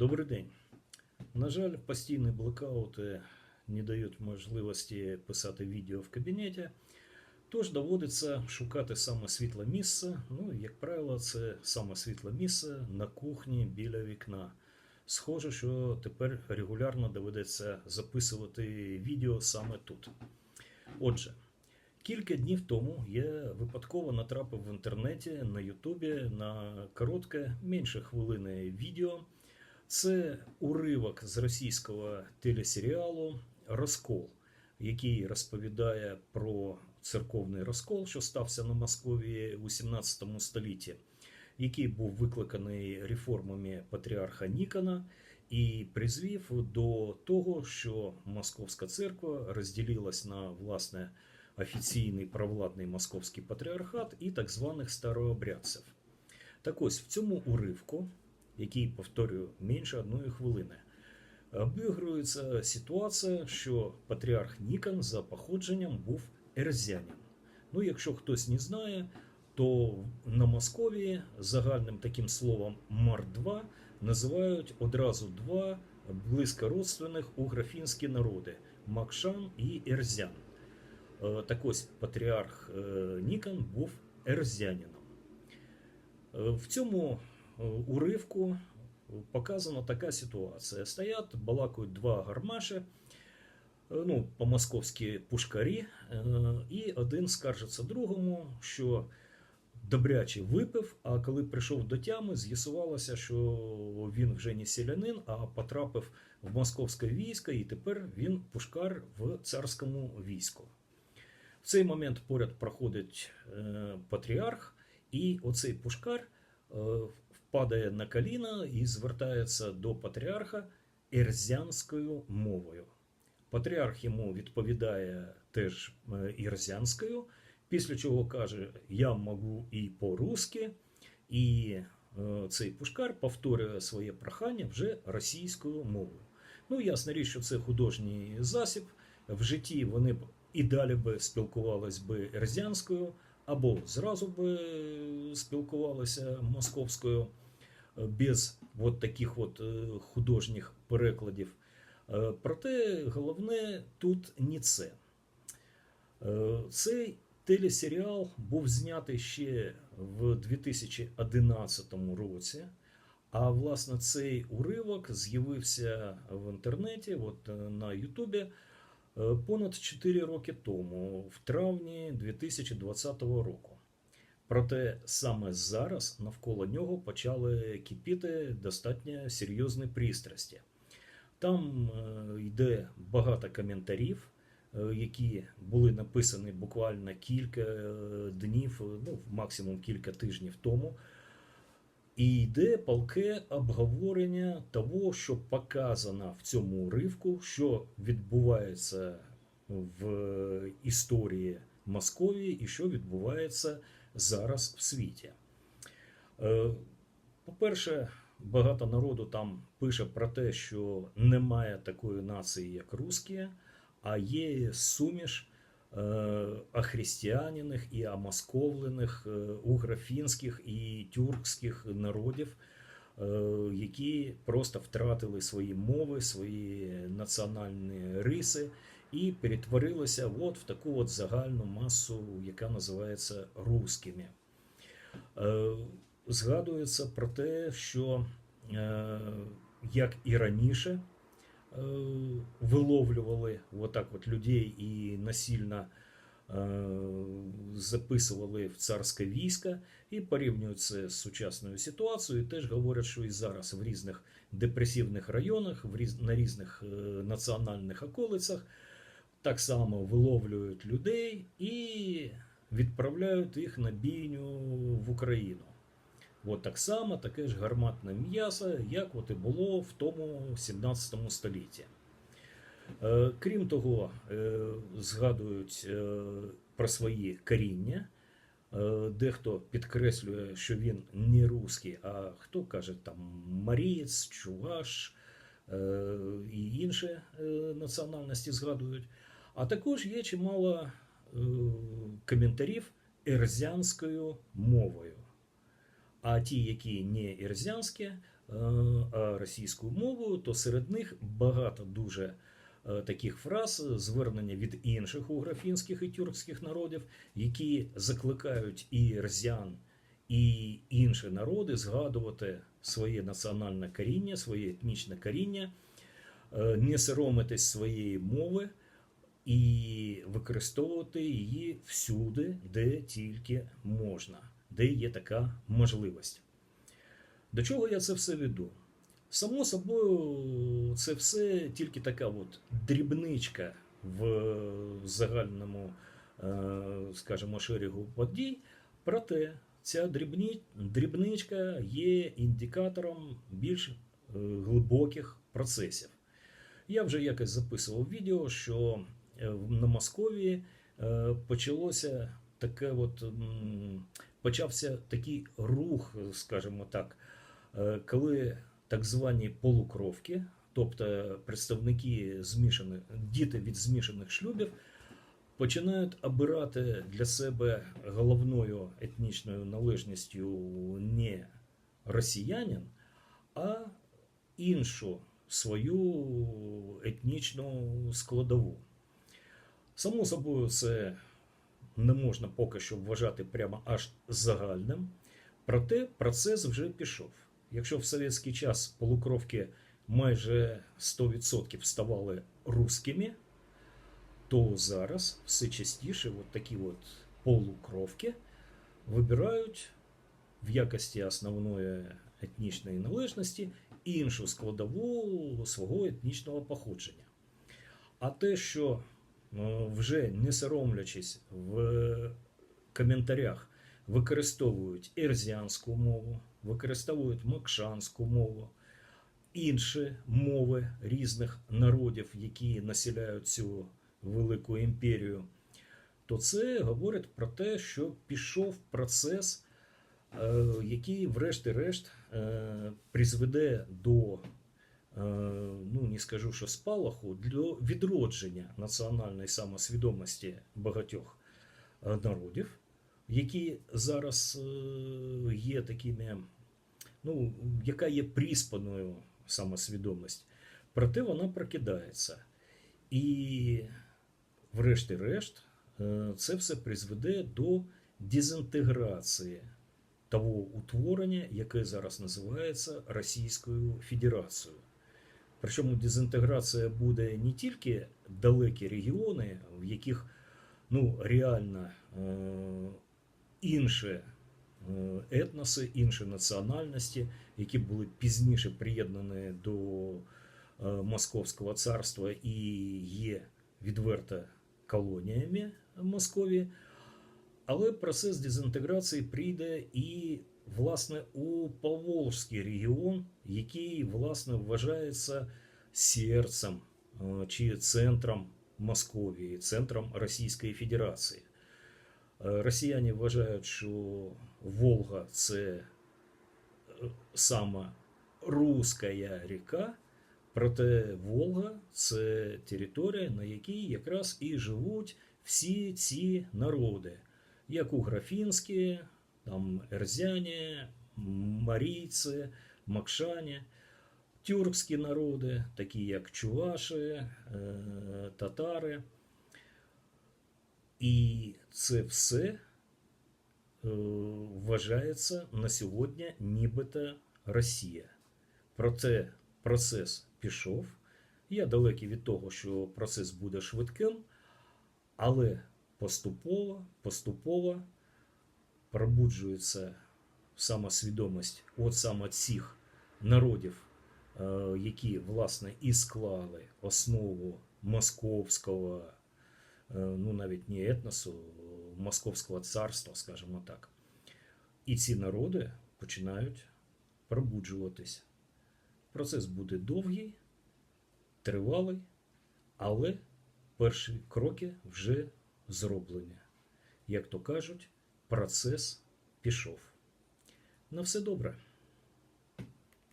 Добрий день. На жаль, постійні блокаути не дають можливості писати відео в кабінеті, тож доводиться шукати саме світле місце. Ну, як правило, це саме світле місце на кухні біля вікна. Схоже, що тепер регулярно доведеться записувати відео саме тут. Отже, кілька днів тому я випадково натрапив в інтернеті на Ютубі на коротке, менше хвилини відео. Це уривок з російського телесеріалу Розкол, який розповідає про церковний розкол, що стався на Московії у 17 столітті, який був викликаний реформами патріарха Нікона і призвів до того, що Московська церква розділилась на власне офіційний провладний московський патріархат і так званих старообрядців. Так ось в цьому уривку який, повторюю, менше одної хвилини. Обігрується ситуація, що патріарх Нікон за походженням був ерзянин. Ну, якщо хтось не знає, то на Московії загальним таким словом Мар-2 називають одразу два близько родственних у графінські народи Макшан і Ерзян. Е, Так ось патріарх е, Нікон був ерзянином. Е, В цьому уривку показана така ситуація. Стоять, балакають два гармаші, е, ну, по-московськи пушкарі, е, і один скаржиться другому, що добряче випив, а коли прийшов до тями, з'ясувалося, що він вже не селянин, а потрапив в московське військо, і тепер він пушкар в царському війську. В цей момент поряд проходить е, патріарх, і оцей пушкар впадає на коліна і звертається до патріарха ерзянською мовою. Патріарх йому відповідає теж е, ірзянською, після чого каже: Я можу і по-русски, і е, цей пушкар повторює своє прохання вже російською мовою. Ну, ясна річ, що це художній засіб. В житті вони б і далі би спілкувались би ерзянською, або зразу би спілкувалися московською е, без от таких от е, художніх перекладів. Е, Проте головне тут не це. Е, Цей телесеріал був знятий ще в 2011 році. А власне цей уривок з'явився в інтернеті, от е, на Ютубі, е, понад 4 роки тому, в травні 2020 року. Проте саме зараз навколо нього почали кипіти достатньо серйозні пристрасті. Там е, йде багато коментарів, е, які були написані буквально кілька е, днів, е, ну максимум кілька тижнів тому. І йде палке обговорення того, що показано в цьому уривку, що відбувається в історії Московії і що відбувається зараз в світі. Е, По-перше, багато народу там пише про те, що немає такої нації, як русські, а є суміш е, ахристіяниних і амосковлених е, уграфінських і тюркських народів, е, які просто втратили свої мови, свої національні риси і перетворилися от в таку от загальну масу, яка називається русскими. Е, Згадується про те, що е, як і раніше е, виловлювали отак от людей і насильно е, записували в царське військо і порівнюють це з сучасною ситуацією. І теж говорять, що і зараз в різних депресивних районах, в різ, на різних е, національних околицях так само виловлюють людей і відправляють їх на бійню в Україну. От так само таке ж гарматне м'ясо, як от і було в тому 17 столітті. Е, Крім того, е, згадують е, про свої коріння. Дехто підкреслює, що він не русський, а хто каже там марієць, чуваш і інші національності згадують. А також є чимало коментарів ерзянською мовою. А ті, які не ірзянські, е, а російською мовою, то серед них багато дуже е, таких фраз, звернення від інших уграфінських і тюркських народів, які закликають і росіян, і інші народи згадувати своє національне коріння, своє етнічне коріння, е, не соромитись своєї мови і використовувати її всюди, де тільки можна, де є така можливість. До чого я це все веду? Само собою, це все тільки така от дрібничка в загальному, е, скажімо, шерегу подій. Проте ця дрібні, дрібничка є індикатором більш е, глибоких процесів. Я вже якось записував відео, що е, на Московії е, почалося таке от, почався такий рух, скажімо так, е, коли так звані полукровки, тобто представники змішаних, діти від змішаних шлюбів, починають обирати для себе головною етнічною належністю не росіянин, а іншу свою етнічну складову. Само собою, це не можна поки що вважати прямо аж загальним, проте процес вже пішов. Якщо в совєтський час полукровки майже 100% ставали русскими, то зараз все частіше от такі от полукровки вибирають в якості основної етнічної належності іншу складову свого етнічного походження. А те, що вже не соромлячись в коментарях використовують ерзіанську мову, використовують макшанську мову, інші мови різних народів, які населяють цю велику імперію, то це говорить про те, що пішов процес, е, який, врешті-решт, е, призведе до, е, ну не скажу, що спалаху, до відродження національної самосвідомості багатьох е, народів, які зараз е, є такими, ну, яка є приспаною самосвідомість. Проте вона прокидається. І, врешті-решт, е, це все призведе до дезінтеграції того утворення, яке зараз називається Російською Федерацією. Причому дезінтеграція буде не тільки далекі регіони, в яких ну, реально е, інші е, етноси, інші національності, які були пізніше приєднані до е, Московського царства і є відверто колоніями Московії. Але процес дезінтеграції прийде і власне у Поволжський регіон, який власне вважається серцем е, чи центром Московії, центром Російської Федерації. Е, Росіяни вважають, що Волга це е, саме руська ріка, проте Волга це територія, на якій якраз і живуть всі ці народи, як уграфінські, там ерзяні, марійці, макшані, тюркські народи, такі як чуваші, е, татари. І це все е, вважається на сьогодні нібито Росія. Проте процес пішов. Я далекий від того, що процес буде швидким, але поступово, поступово пробуджується самосвідомість от саме цих народів, е, які власне і склали основу московського, е, ну навіть не етносу, московського царства, скажімо так. І ці народи починають пробуджуватись. Процес буде довгий, тривалий, але перші кроки вже зроблені. Як то кажуть, процес пішов. На все добре.